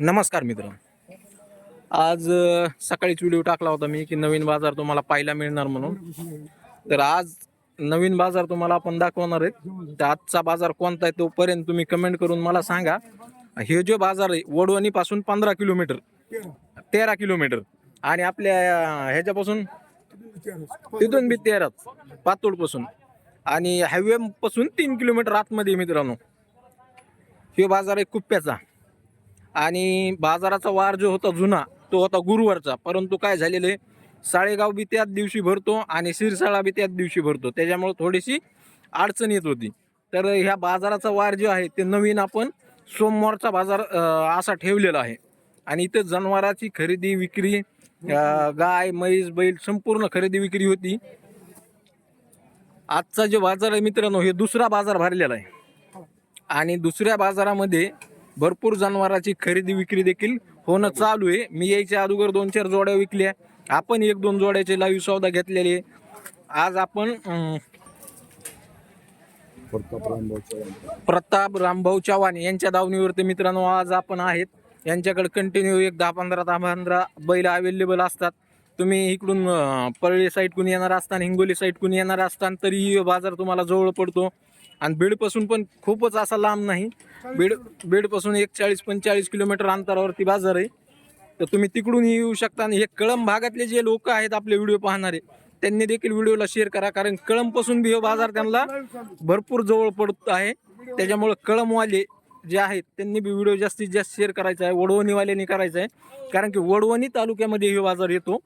नमस्कार मित्र आज सकाळीच व्हिडिओ टाकला होता मी की नवीन बाजार तुम्हाला पाहायला मिळणार म्हणून. तर आज नवीन बाजार तुम्हाला आपण दाखवणार आहेत. तर आजचा बाजार कोणता आहे तोपर्यंत तुम्ही कमेंट करून मला सांगा. हे जो बाजार आहे वडवणीपासून पंधरा किलोमीटर तेरा किलोमीटर आणि आपल्या ह्याच्यापासून तिथून बी तेराच पातोडपासून आणि हायवे पासून तीन किलोमीटर आतमध्ये मित्रांनो. हे बाजार आहे कुप्प्याचा. आणि बाजाराचा वार जो होता जुना तो होता गुरुवारचा. परंतु काय झालेलं आहे? साळेगाव बी त्याच दिवशी भरतो आणि शिरसाळा बी त्याच दिवशी भरतो. त्याच्यामुळे थोडीशी अडचण येत होती. तर ह्या बाजाराचा वार जो आहे ते नवीन आपण सोमवारचा बाजार असा ठेवलेला आहे. आणि इथं जनावराची खरेदी विक्री गाय म्हैस बैल संपूर्ण खरेदी विक्री होती. आजचा जो बाजार आहे मित्रांनो हे दुसरा बाजार भरलेला आहे. आणि दुसऱ्या बाजारामध्ये भरपूर जनावरांची खरेदी विक्री देखील होणं चालू आहे. मी यायच्या अगोदर दोन चार जोड्या विकल्या. आपण एक दोन जोड्याचे लाईव्ह सौदा घेतलेले आज आपण प्रताप रामभाऊ चव्हाण. यांच्या दावणीवरती मित्रांनो आज आपण आहेत. यांच्याकडे कंटिन्यू एक दहा पंधरा दहा पंधरा बैल अवेलेबल असतात. तुम्ही इकडून परळी साईडकडून येणार असताना हिंगोली साईडकडून येणार असताना तरी बाजार तुम्हाला जवळ पडतो. आणि बीडपासून पण खूपच असा लांब नाही. बीड बीडपासून एक चाळीस पंचेचाळीस किलोमीटर अंतरावरती बाजार आहे. तर तुम्ही तिकडून येऊ शकता आणि हे कळंब भागातले जे लोक आहेत आपले व्हिडिओ पाहणारे त्यांनी देखील व्हिडिओला शेअर करा. कारण कळंबपासून बी हे बाजार त्यांना भरपूर जवळ पडत आहे. त्याच्यामुळं कळमवाले जे आहेत त्यांनी बी व्हिडिओ जास्तीत जास्त शेअर करायचा आहे. वडवणीवाल्यांनी करायचा आहे. कारण की वडवणी तालुक्यामध्ये हे बाजार येतो.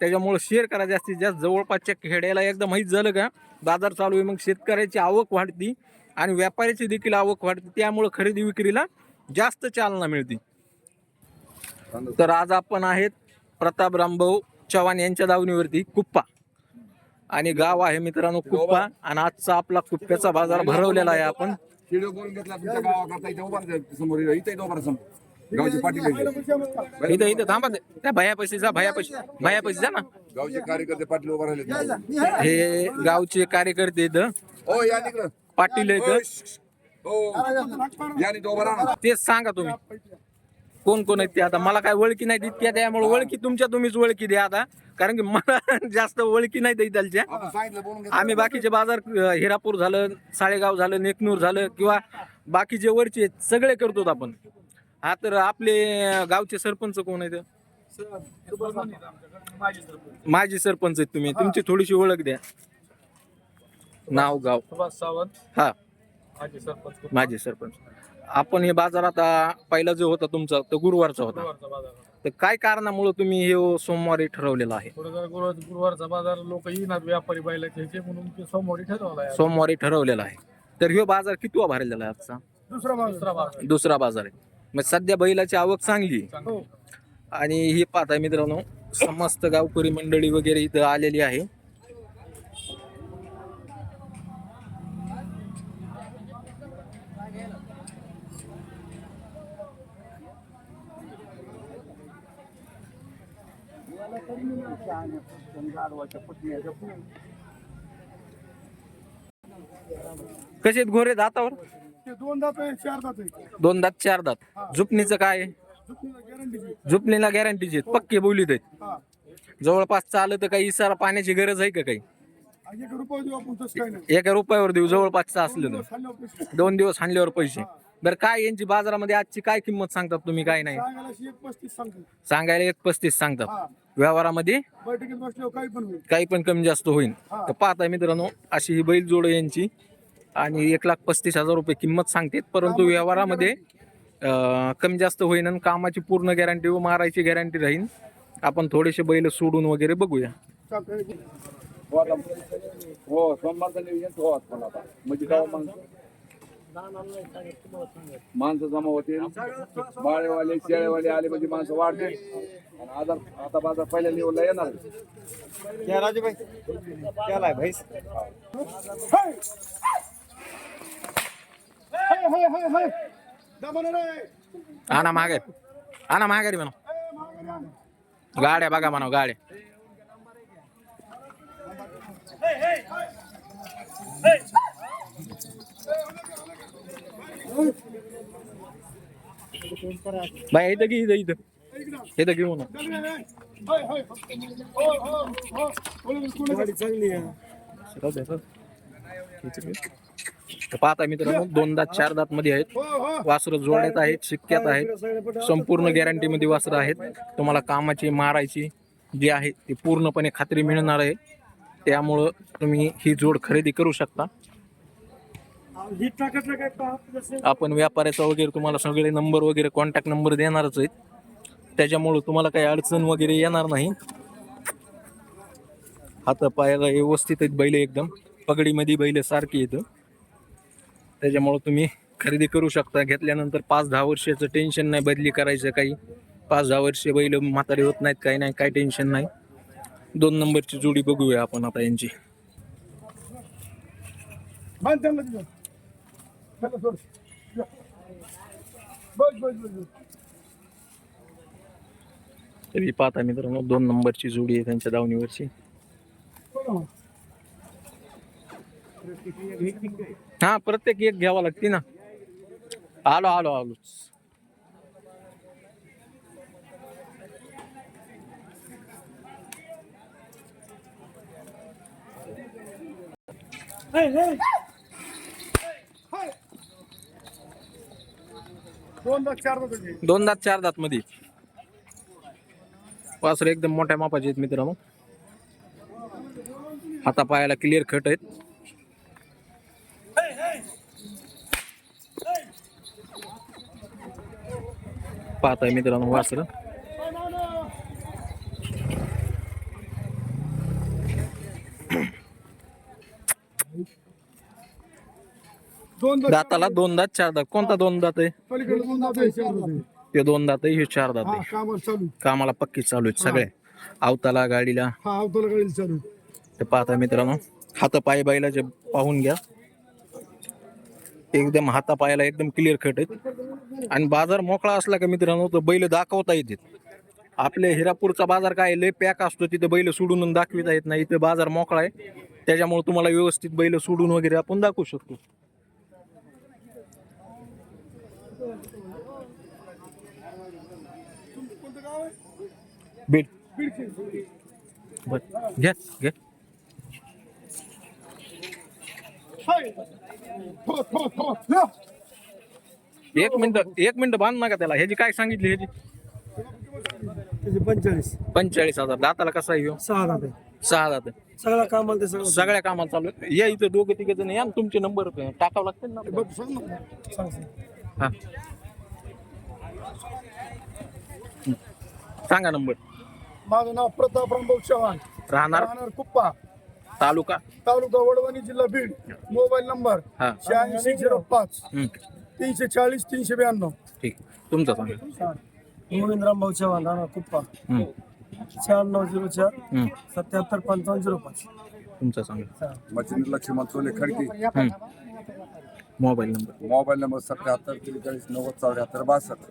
त्याच्यामुळे शेअर करा जास्तीत जास्त जवळपासच्या खेड्याला एकदा माहीत झालं का बाजार चालू आहे मग शेतकऱ्याची आवक वाढती आणि व्यापाऱ्याची देखील आवक वाढते. त्यामुळे खरेदी विक्रीला जास्त चालना मिळते. तर आज आपण आहेत प्रताप रामभाऊ चव्हाण यांच्या दावणीवरती कुप्पा. आणि गाव आहे मित्रांनो कुप्पा आणि आजचा आपला कुप्प्याचा बाजार भरवलेला आहे आपण. गावचे पाटील. इथं इथं थांबा. त्या भया पैसे जा भया पैसे भया पैसे जा ना. गावचे कार्यकर्ते पाटील उभा राहिले. हे गावचे कार्यकर्ते इथं. हो या तिकडं. पाटील हो, आहेत श्श. हो. या नाही तो उभा राहा ना. तेच सांगा तुम्ही. कोण कोण आहेत ते आता? मला काय ओळखी नाही तितक्या त्यामुळे ओळखी तुमच्या तुम्हीच ओळखी द्या आता. कारण की मला जास्त ओळखी नाही इथलच्या. आपण सांगितलं बोलून घेतलं. आम्ही बाकीचे बाजार अं, हिरापूर झालं साळेगाव झालं नेकनूर झालं किंवा बाकीचे वरचे आहेत, सगळे करतो आपण. हा तर आपले गावचे सरपंच कोण आहेत? माजी सरपंच आहेत तुम्ही. तुमची थोडीशी ओळख द्या. नाव गाव. सुभाष सावंत. हा. माजी सरपंच माजी सरपंच. आपण हे बाजार आता पहिला जो होता तुमचा तो गुरुवारचा होता. गुरुवारचा बाजार तर काय कारणामुळे तुम्ही हे सोमवारी ठरवलेलं आहे? थोडं जरा गुरुवार गुरुवारचा बाजार लोक येणार व्यापारी बैलाचे ह्याचे म्हणून ते सोमवारी ठरवला सोमवारी ठरवलेला आहे. तर हे बाजार कितवा भरलेला आहे आजचा? दुसरा बाजार. दुसरा बाजार आहे. मग सध्या बैलाची आवक चांगली आहे. आणि हे पाहताय मित्रांनो समस्त गावकरी मंडळी वगैरे इथं आलेली आहे. कसे आहेत घोरे दातावर? ते दोन दात आहे चार दात आहे. दोन दात चार दात. झुपणीचं काय? गॅरंटीची झुपणीला गॅरंटीचे आहेत पक्के बोलीत आहेत हा. जवळपास चालत तर काही इसारा पाण्याची गरज आहे का काही? आणि एक रुपये देऊ आपण तसं काही नाही. एका रुपयावर देऊ जवळपासचं असलं तर. पैसे. दोन दिवस हाणल्यावर पैसे. बरं काय यांची बाजारामध्ये आजची काय किंमत सांगतात तुम्ही काय नाही? सांगायला अशी एक पस्तीस सांगतो सांगायला एक पस्तीस सांगतात. हा. व्यवहारामध्ये बैठकीत बसल्यावर काही पण होईल. काही पण कमी जास्त होईल. तर पाहताय मित्रांनो अशी ही बैल जोड यांची आणि एक लाख पस्तीस हजार रुपये किंमत सांगते परंतु व्यवहारामध्ये कमी जास्त होईन आणि कामाची पूर्ण गॅरंटी व मारायची गॅरंटी राहील आपण थोडेसे बैल सोडून वगैरे बघूया. हो सोमवारचं नियोजन आता. म्हणजे गाव माणसं. जमा होतील. बाळेवाले शेळेवाले आले म्हणजे माणसं वाढते आणि आजार आता बाजार पहिल्या लेवलला येणार क्या राजू भाई? क्या लाए भाई हाय हाय हाय हाय दमन रे आणा मागे आणा माघारी म्हणा ए, माघारी आण. गाड्या बघा म्हणा गाड्या बाय इथं घे इथं इथं इथं घेऊ ना होय, होय. हो, हो, हो. बोलू, बोलू. गाडी चांगली आहे राहू दे, राहू दे. तर पाहता मित्रांनो दोन दात चार दात मध्ये आहेत. वासरं जोड्यात आहेत शिक्क्यात आहेत. संपूर्ण गॅरंटी मध्ये वासरं आहेत. तुम्हाला कामाची मारायची जी आहे ती पूर्णपणे खात्री मिळणार आहे. त्यामुळं तुम्ही ही जोड खरेदी करू शकता. आपण व्यापाऱ्याचा वगैरे तुम्हाला सगळे नंबर वगैरे कॉन्टॅक्ट नंबर देणारच आहेत. त्याच्यामुळं तुम्हाला काही अडचण वगैरे येणार नाही. हात पायाला व्यवस्थित आहेत बैल एकदम. पगडीमध्ये बैल सारखी येतं त्याच्यामुळं तुम्ही खरेदी करू शकता. घेतल्यानंतर पाच दहा वर्षाचं टेन्शन नाही बदली करायचं काही. पाच दहा वर्ष बैल म्हातारी होत नाहीत काही नाही काही टेन्शन नाही. दोन नंबरची जोडी बघूया आपण आता यांची. तरी पाहता मित्रांनो दोन नंबरची जोडी आहे त्यांच्या दावणीवरची हो. प्रत्येक एक घ्यावा लागते ना आलो आलो आलो दोन दात चार दात. दोन दात चार दात मध्ये वासर एकदम मोठ्या मापाचे आहेत मित्रांनो हाता पायाला क्लिअर खट आहेत पाहताय मित्रांनो वासर. दाताला दोन दात चार दात. कोणता दोन दात आहे? आहे, आहे. ते दोन दात आहे हे चार दात आहे. कामाला पक्की चालू आहेत सगळे. अवताला गाडीला. चालू ते पाहता मित्रांनो. हात पाय बैलाचे पाहून घ्या. एकदम हाता पायाला एकदम क्लिअर कट आहेत. आणि बाजार मोकळा असला का मित्रांनो तर बैल दाखवता येतात. आपल्या हिरापूरचा बाजार काय आहे, लय पॅक असतो तिथे बैल सोडून दाखविता येत नाही. इथे बाजार मोकळा आहे. त्याच्यामुळे तुम्हाला व्यवस्थित बैल सोडून वगैरे आपण दाखवू शकतो. बीड बर घ्या घ्या हाय. थो, थो, थो. या. एक मिनिट एक मिनिट बांध नका त्याला. ह्याची काय सांगितली ह्याची? पंचेचाळीस. पंचेचाळीस हजार. दाताला कसा ह्यो? सहा दात सहा दात सगळा कामाला ते सगळं सगळ्या कामाला चालू आहे. या इथं दोघं तिघ जण या आणि तुमचे नंबर टाकावं लागतील ना? ना. सांग हा. सांगा नंबर. माझं नाव प्रताप रामभाऊ चव्हाण. राहणार? राहणार कुप्पा. तालुका? तालुका वडवणी जिल्हा बीड. मोबाईल नंबर हा. शहाऐंशी झिरो पाच. हम्म, तीनशे चाळीस तीनशे ब्याण्णव. ठीक. तुमचा सांगा. गोविंद रामभाऊ चव्हाण राणा कुप्पा. हम्म, शहाण्णव झिरो चार हम्म, सत्याहत्तर पंचावन्न झिरो पाच. तुमचा सांगा. मच्छिंद्र लक्ष्मण सोले खडकी. हम्म. Mobile number. मोबाईल नंबर सत्याहत्तर त्रेचाळीस नव्वद चौऱ्याहत्तर बासष्ट.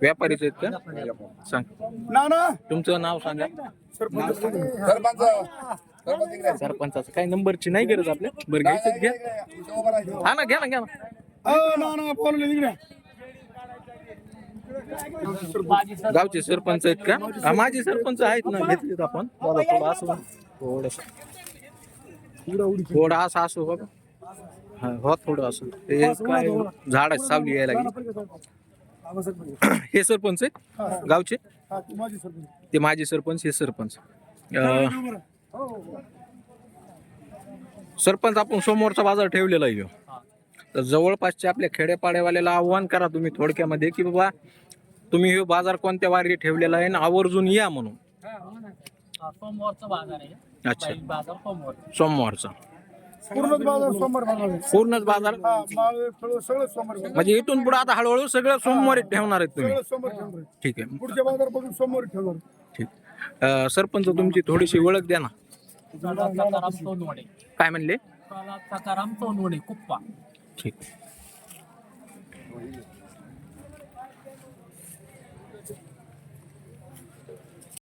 व्यापारीच आहेत का? सांग. नाना. तुमचं नाव सांगा. सरपंचाचं काही नंबरची नाही गरज आपल्या? बरं घ्यायचं घ्या. हा ना घ्या ना घ्या ना. गावचे सरपंच आहेत का? हा, माझे सरपंच आहेत ना घेतलेत आपण. बघा थोडं असं थोडस थोडं असं. असं बघा. हा हो थोडं असं. ते काय झाड सावली यायला लागली. हे सरपंच आहेत? गावचे? हा ती माझी सरपंच. ते माझे सरपंच हे सरपंच. अं, सरपंच आपण समोरचा बाजार ठेवलेला आहे. ह्यो. तर जवळपासच्या आपल्या खेड्यापाड्यावाल्याला आव्हान करा तुम्ही थोडक्यामध्ये की बाबा तुम्ही हे बाजार कोणत्या वारी ठेवलेला आहे आणि आवर्जून या म्हणून. सोमवारचा बाजार आहे. अच्छा. बैल बाजार सोमवार. सोमवारचा. पूर्णच बाजार सोमवार भरणार पूर्णच बाजार? हा माळ फळ सगळं सोमवार. म्हणजे इथून पुढे आता हळूहळू सगळं सोमवारी ठेवणार आहेत तुम्ही. सगळं सोमवार ठेवणार ठीक आहे. पुढच्या बाजार बघून सोमवार ठेवणार ठीक. अं, सरपंच तुमची थोडीशी ओळख द्या ना. प्रल्हाद सकाराम सोनवणे. काय म्हणले? सकाराम सोनवणे कुप्पा. ठीक.